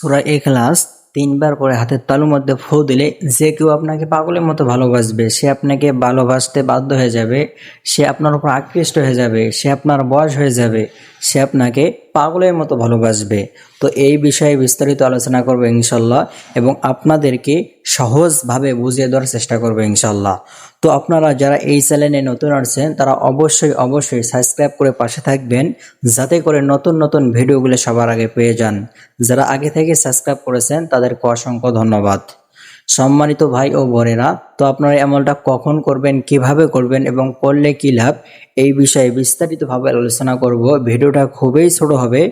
সুরা এখলাস তিনবার করে হাতের তালুর মধ্যে ফু দিলে যে কেউ আপনাকে পাগলের মতো ভালোবাসবে, সে আপনাকে ভালোবাসতে বাধ্য হয়ে যাবে, সে আপনার উপর আকৃষ্ট হয়ে যাবে, সে আপনার বয়স হয়ে যাবে, সে আপনাকে পাগলের মতো ভালোবাসবে। তো এই বিষয়ে বিস্তারিত আলোচনা করব ইনশাল্লাহ এবং আপনাদেরকে সহজভাবে বুঝিয়ে দেওয়ার চেষ্টা করব ইনশাল্লাহ। তো আপনারা যারা এই চ্যানেলে নতুন আসছেন তারা অবশ্যই অবশ্যই সাবস্ক্রাইব করে পাশে থাকবেন, যাতে করে নতুন নতুন ভিডিওগুলো সবার আগে পেয়ে যান। যারা আগে থেকে সাবস্ক্রাইব করেছেন তাদেরকে অসংখ্য ধন্যবাদ। সম্মানিত ভাই ও বোনেরা, তো আপনারা আমলটা কখন করবেন, কীভাবে করবেন এবং করলে কি লাভ, এই বিষয়ে বিস্তারিতভাবে আলোচনা করব। ভিডিওটা খুবই ছোট হবে।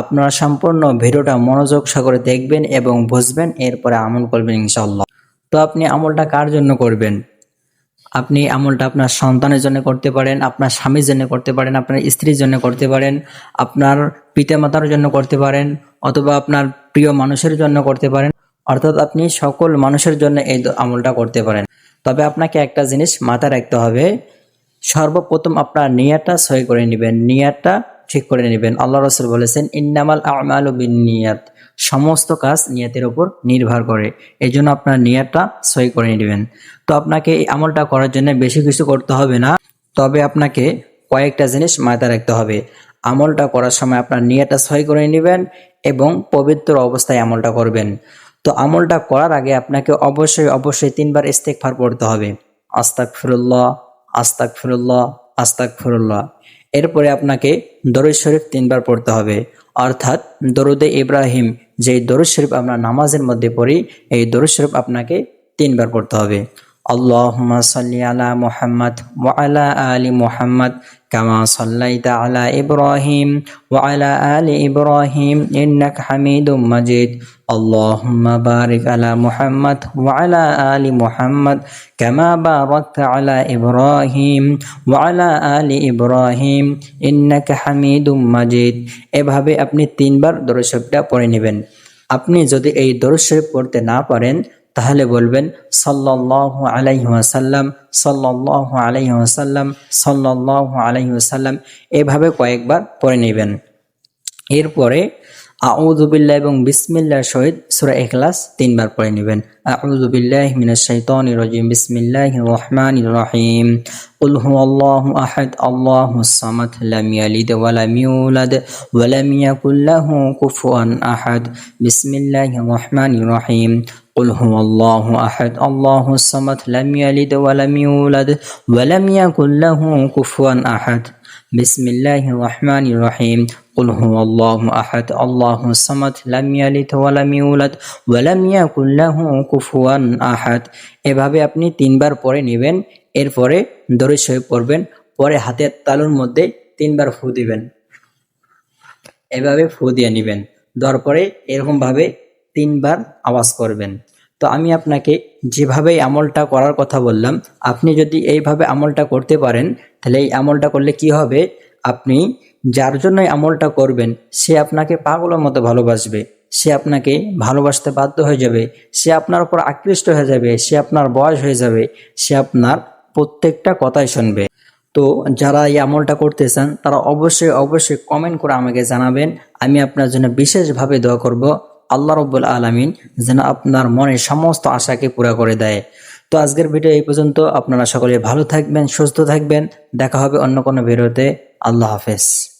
আপনারা সম্পূর্ণ ভিডিওটা মনোযোগ সাগরে দেখবেন এবং বুঝবেন, এরপরে আমল করবেন ইনশাল্লাহ তো আপনি আমলটা কার জন্য করবেন? আপনি আমলটা আপনার সন্তানের জন্য করতে পারেন, আপনার স্বামীর জন্য করতে পারেন, আপনার স্ত্রীর জন্য করতে পারেন, আপনার পিতামাতার জন্য করতে পারেন, অথবা আপনার প্রিয় মানুষের জন্য করতে পারেন। অর্থাৎ আপনি সকল মানুষের জন্য এই আমলটা করতে পারেন। তবে আপনাকে একটা জিনিস মাথায় রাখতে হবে, সর্বপ্রথম আপনার নিয়াটা সই করে নেবেন। নিয়াটা ঠিক করে নেবেন। আল্লাহ রসুল বলেছেন, ইন্নামাল আমাল বিন নিয়াত সমস্ত কাজ নিয়াতের উপর নির্ভর করে। এই জন্য আপনার নিয়াটা সই করে নেবেন। তো আপনাকে এই আমলটা করার জন্য বেশি কিছু করতে হবে না, তবে আপনাকে কয়েকটা জিনিস মাথায় রাখতে হবে। আমলটা করার সময় আপনার নিয়াটা সই করে নেবেন এবং পবিত্র অবস্থায় আমলটা করবেন। তো আমলটা করার আগে আপনাকে অবশ্যই অবশ্যই তিনবার ইস্তেকফার পড়তে হবে। আস্তাক ফিরুল্লাহ আস্তাক ফিরুল্লাহ আস্তাক ফিরুল্লাহ এরপরে আপনাকে দরুদ শরীফ তিনবার পড়তে হবে। অর্থাৎ দরুদে ইব্রাহিম, যেই দরুদ শরীফ আমরা নামাজের মধ্যে পড়ি, এই দরুদ শরীফ আপনাকে তিনবার পড়তে হবে। ওয়া আলা আলি মুহাম্মদ কামা সাল্লাইতা আলা ইব্রাহিম ওয়া আলা আলি ইব্রাহিম ইন্নাকা হামিদুম মাজিদ আল্লাহুম্মা বারিক আলা মুহাম্মদ ওয়া আলা আলি মুহাম্মদ কামা বারাকতা আলা ইব্রাহিম ওয়া আলা আলি ইব্রাহিম ইন্নাকা হামিদুম মাজিদ এভাবে আপনি তিনবার দরুদ শরীফটা পড়ে নেবেন। আপনি যদি এই দরুদ শরীফ পড়তে না পারেন তাহলে বলবেন সাল্লাল্লাহু আলাইহি ওয়াসাল্লাম সাল্লাল্লাহু আলাইহি ওয়াসাল্লাম সাল্লাল্লাহু আলাইহি ওয়াসাল্লাম এভাবে কয়েকবার পড়ে নেবেন এরপরে আউযুবিল্লাহ এবং বিসমিল্লাহ সহিত সূরা ইখলাস তিনবার পড়ে নেবেন আউযুবিল্লাহি মিনাশ শাইতানির রাজিম বিসমিল্লাহির রহমানির রহিম قل هو الله أحد الله الصمد لم يلد ولم يولد ولم يكن له كفوا أحد بسم الله الرحمن الرحيم قل هو الله أحد الله الصمد لم يلد ولم يولد ولم يكن له كفوا أحد بسم الله الرحمن الرحيم قل هو الله أحد الله الصمد لم يلد ولم يولد ولم يكن له كفوا أحد এভাবে আপনি তিনবার পরে নেবেন এরপরে দড়ি শরীফ পড়বেন পরে হাতের তালুর মধ্যে তিনবার ফু দিবেন এভাবে ফু দিয়ে নেবেন দেওয়ার পরে এরকমভাবে তিনবার আওয়াজ করবেন। তো আমি আপনাকে যেভাবে আমলটা করার কথা বললাম, আপনি যদি এইভাবে আমলটা করতে পারেন, তাহলে এই আমলটা করলে কি হবে? আপনি যার জন্য এই আমলটা করবেন, সে আপনাকে পাগলের মতো ভালোবাসবে, সে আপনাকে ভালোবাসতে বাধ্য হয়ে যাবে, সে আপনার উপর আকৃষ্ট হয়ে যাবে, সে আপনার বয়স হয়ে যাবে, সে আপনার প্রত্যেকটা কথাই শুনবে। তো যারা এই আমলটা করতে চান তারা অবশ্যই অবশ্যই কমেন্ট করে আমাকে জানাবেন। আমি আপনার জন্য বিশেষভাবে দোয়া করব। আল্লাহ রব্বুল আলমিন যেন আপনার মনের সমস্ত আশাকে পুরা করে দেয়। তো আজকের ভিডিও এই পর্যন্ত। আপনারা সকলে ভালো থাকবেন, সুস্থ থাকবেন। দেখা হবে অন্য কোনো ভিডিওতে। আল্লাহ হাফেজ।